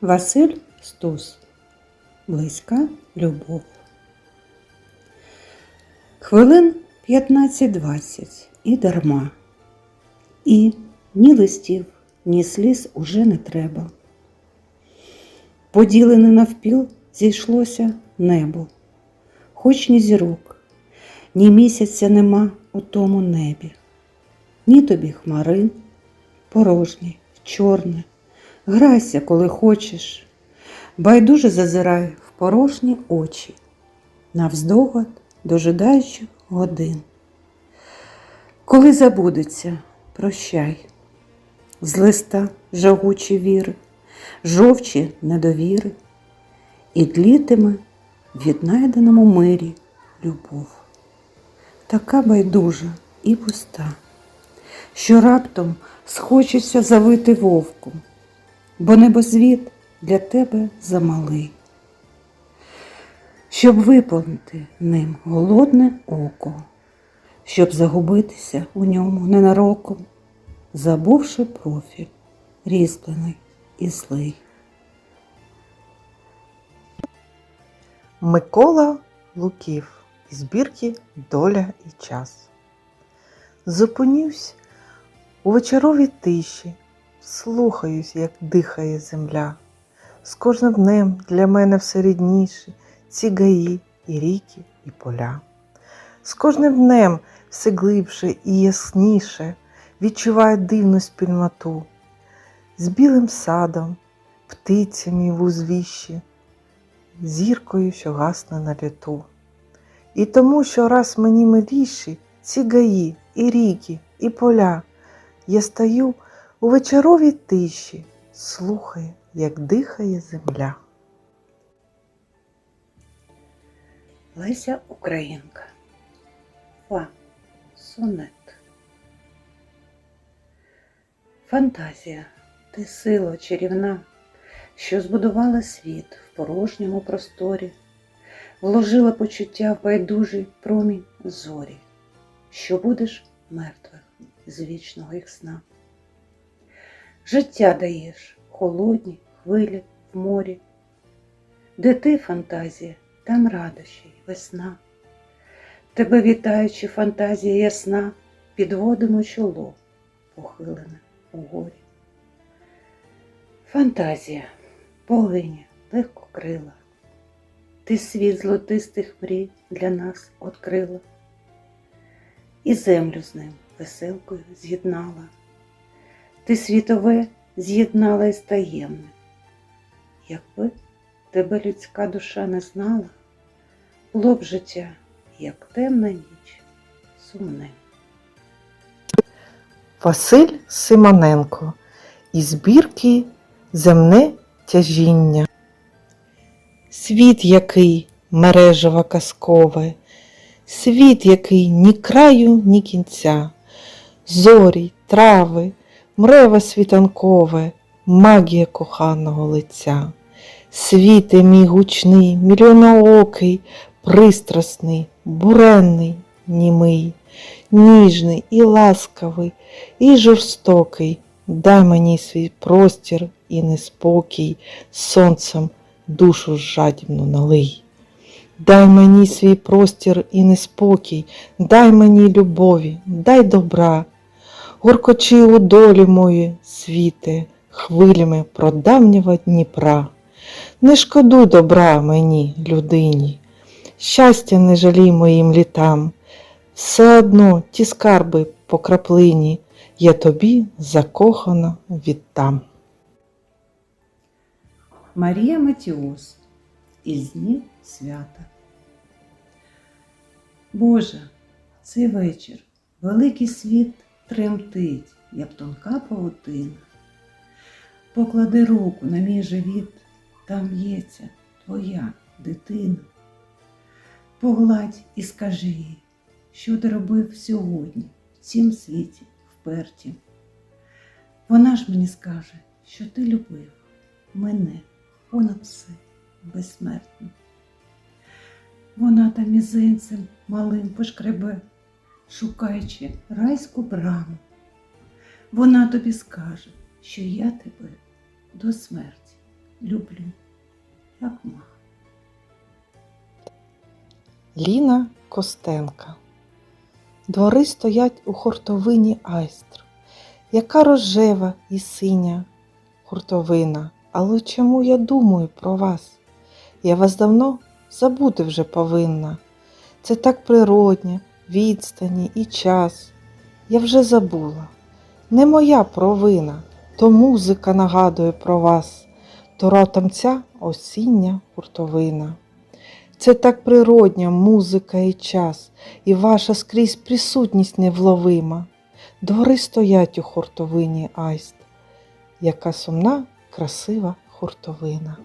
Василь Стус. Близька любов. Хвилин 15-20 і дарма. І ні листів, ні сліз уже не треба. Поділене навпіл зійшлося небо, хоч ні зірок, ні місяця нема у тому небі, ні тобі хмарин, порожній, чорне, грайся, коли хочеш, байдуже зазирай в порожні очі, навздогад дожидаючи годин. Коли забудеться, прощай, з листа жагучі віри, жовчі недовіри, і длітиме в віднайденому мирі любов. Така байдужа і пуста, що раптом схочеться завити вовком, бо небозвіт для тебе замалий, щоб виповнити ним голодне око, щоб загубитися у ньому ненароком, забувши профіль, різьблений і злий. Микола Луків збірки Доля і час. Зупинюсь у вечоровій тиші, слухаюсь, як дихає земля. З кожним днем для мене все рідніше ці гаї і ріки, і поля. З кожним днем все глибше і ясніше відчуваю дивну спільноту. З білим садом, птицями в узвіщі, зіркою, що гасне на літу. І тому, що раз мені миліші ці гаї, і ріки, і поля, я стою у вечоровій тиші, слухаю, як дихає земля. Леся Українка. Фа. Сонет. Фантазія, ти сила чарівна, що збудувала світ в порожньому просторі, вложила почуття в байдужий промінь зорі, що будеш мертвих з вічного їх сна. Життя даєш холодні хвилі в морі, де ти фантазія, там радощі й весна. Тебе вітаючи, фантазія ясна, підводимо чоло, похилене у горі. Фантазія, богиня, легкокрила, ти світ золотистих мрій для нас открила, і землю з ним веселкою з'єднала, ти світове з'єднала із таємним. Якби тебе людська душа не знала, було б життя, як темна ніч, сумне. Василь Симоненко із збірки Земне тяжіння. Світ який мережево казкове, світ який ні краю, ні кінця, зорі, трави, мрево світанкове, магія коханого лиця. Світе мій гучний, мільйоноокий, пристрасний, буренний, німий, ніжний і ласкавий, і жорстокий, дай мені свій простір і неспокій, сонцем душу жадібну налий. Дай мені свій простір і неспокій, дай мені любові, дай добра, горкочи у долі мої, світе, хвилями прадавнього Дніпра. Не шкодуй добра мені, людині, щастя не жалій моїм літам, все одно ті скарби по краплині я тобі закохано віддам. Марія Матіос із днів свята. Боже, цей вечір великий світ тремтить, як тонка павутина. Поклади руку на мій живіт, там б'ється твоя дитина. Погладь і скажи їй, що ти робив сьогодні в цім світі вперті. Вона ж мені скаже, що ти любив мене понад все безсмертно. Вона та мізинцем малим пошкребе, шукаючи райську браму. Вона тобі скаже, що я тебе до смерті люблю, як мама. Ліна Костенка. Двори стоять у хуртовині айстр, яка рожева і синя хуртовина. Але чому я думаю про вас? Я вас давно забути вже повинна. Це так природнє, відстані і час. Я вже забула. Не моя провина, то музика нагадує про вас, то ротом ця осіння хуртовина. Це так природня музика і час, і ваша скрізь присутність невловима. Двори стоять у хуртовині айст, яка сумна, красива хуртовина.